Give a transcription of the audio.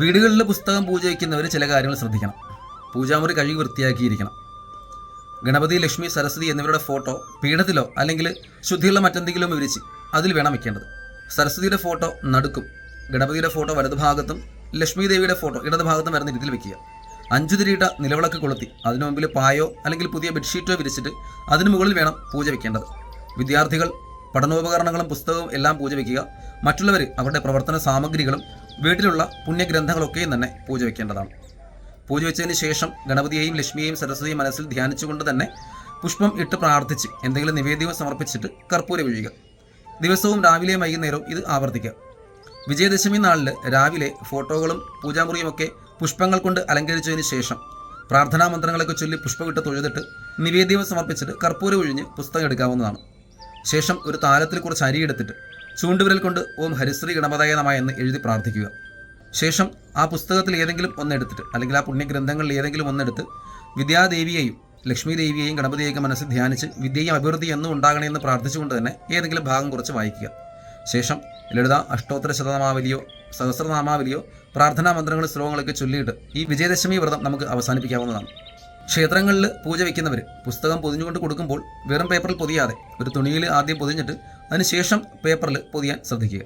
വീടുകളിൽ പുസ്തകം പൂജ വയ്ക്കുന്നവർ ചില കാര്യങ്ങൾ ശ്രദ്ധിക്കണം. പൂജാമുറി കഴുകി വൃത്തിയാക്കിയിരിക്കണം. ഗണപതി ലക്ഷ്മി സരസ്വതി എന്നിവരുടെ ഫോട്ടോ പീഠത്തിലോ അല്ലെങ്കിൽ ശുദ്ധിയുള്ള മറ്റെന്തെങ്കിലും വിരിച്ച് അതിൽ വേണം വെക്കേണ്ടത് സരസ്വതിയുടെ ഫോട്ടോ നടുക്കും. ഗണപതിയുടെ ഫോട്ടോ വലതുഭാഗത്തും ലക്ഷ്മി ദേവിയുടെ ഫോട്ടോ ഇടതുഭാഗത്തും വരുന്ന രീതിയിൽ വെക്കുക അഞ്ചു തിരിയിട്ട നിലവിളക്ക് കൊളുത്തി അതിനു മുമ്പിൽ പായോ അല്ലെങ്കിൽ പുതിയ ബെഡ്ഷീറ്റോ വിരിച്ചിട്ട് അതിനു മുകളിൽ വേണം പൂജ വയ്ക്കേണ്ടത്. വിദ്യാർത്ഥികൾ പഠനോപകരണങ്ങളും പുസ്തകവും എല്ലാം പൂജ വയ്ക്കുക. മറ്റുള്ളവർ അവരുടെ പ്രവർത്തന സാമഗ്രികളും വീട്ടിലുള്ള പുണ്യഗ്രന്ഥങ്ങളൊക്കെയും തന്നെ പൂജ വയ്ക്കേണ്ടതാണ് പൂജ വെച്ചതിന് ശേഷം ഗണപതിയെയും ലക്ഷ്മിയെയും സരസ്വതിയും മനസ്സിൽ ധ്യാനിച്ചുകൊണ്ട് തന്നെ പുഷ്പം ഇട്ട് പ്രാർത്ഥിച്ച് എന്തെങ്കിലും നിവേദ്യവും സമർപ്പിച്ചിട്ട് കർപ്പൂരം ഒഴിയുക. ദിവസവും രാവിലെയും വൈകുന്നേരവും ഇത് ആവർത്തിക്കുക. വിജയദശമി നാളിൽ രാവിലെ ഫോട്ടോകളും പൂജാമുറിയുമൊക്കെ പുഷ്പങ്ങൾ കൊണ്ട് അലങ്കരിച്ചതിന് ശേഷം പ്രാർത്ഥനാ മന്ത്രങ്ങളൊക്കെ ചൊല്ലി പുഷ്പമിട്ട് തൊഴുതിട്ട് നിവേദ്യവും സമർപ്പിച്ചിട്ട് കർപ്പൂരം ഒഴിഞ്ഞ് പുസ്തകം എടുക്കാവുന്നതാണ്. ശേഷം ഒരു താലത്തിൽ കുറച്ച് അരി എടുത്തിട്ട് ചൂണ്ടുവിരൽ കൊണ്ട് ഓം ഹരിശ്രീ ഗണപതയ നമ എന്ന് എഴുതി പ്രാർത്ഥിക്കുക. ശേഷം ആ പുസ്തകത്തിൽ ഏതെങ്കിലും ഒന്നെടുത്തിട്ട് അല്ലെങ്കിൽ ആ പുണ്യഗ്രന്ഥങ്ങളിൽ ഏതെങ്കിലും ഒന്നെടുത്ത് വിദ്യാദേവിയെയും ലക്ഷ്മി ദേവിയെയും ഗണപതിയെയൊക്കെ മനസ്സിൽ ധ്യാനിച്ച് വിദ്യയും അഭിവൃദ്ധി എന്നും ഉണ്ടാകണമെന്ന് പ്രാർത്ഥിച്ചുകൊണ്ട് തന്നെ ഏതെങ്കിലും ഭാഗം കുറച്ച് വായിക്കുക. ശേഷം ലളിത അഷ്ടോത്തര ശതനാമാവലിയോ സഹസ്രനാമാവലിയോ പ്രാർത്ഥനാ മന്ത്രങ്ങളും ശ്ലോകങ്ങളൊക്കെ ചൊല്ലിയിട്ട് ഈ വിജയദശമി വ്രതം നമുക്ക് അവസാനിപ്പിക്കാവുന്നതാണ്. ക്ഷേത്രങ്ങളിൽ പൂജ വയ്ക്കുന്നവർ പുസ്തകം പൊതിഞ്ഞുകൊണ്ട് കൊടുക്കുമ്പോൾ വെറും പേപ്പറിൽ പൊതിയാതെ ഒരു തുണിയിൽ ആദ്യം പൊതിഞ്ഞിട്ട് അതിനുശേഷം പേപ്പറിൽ പൊതിയാൻ ശ്രദ്ധിക്കുക.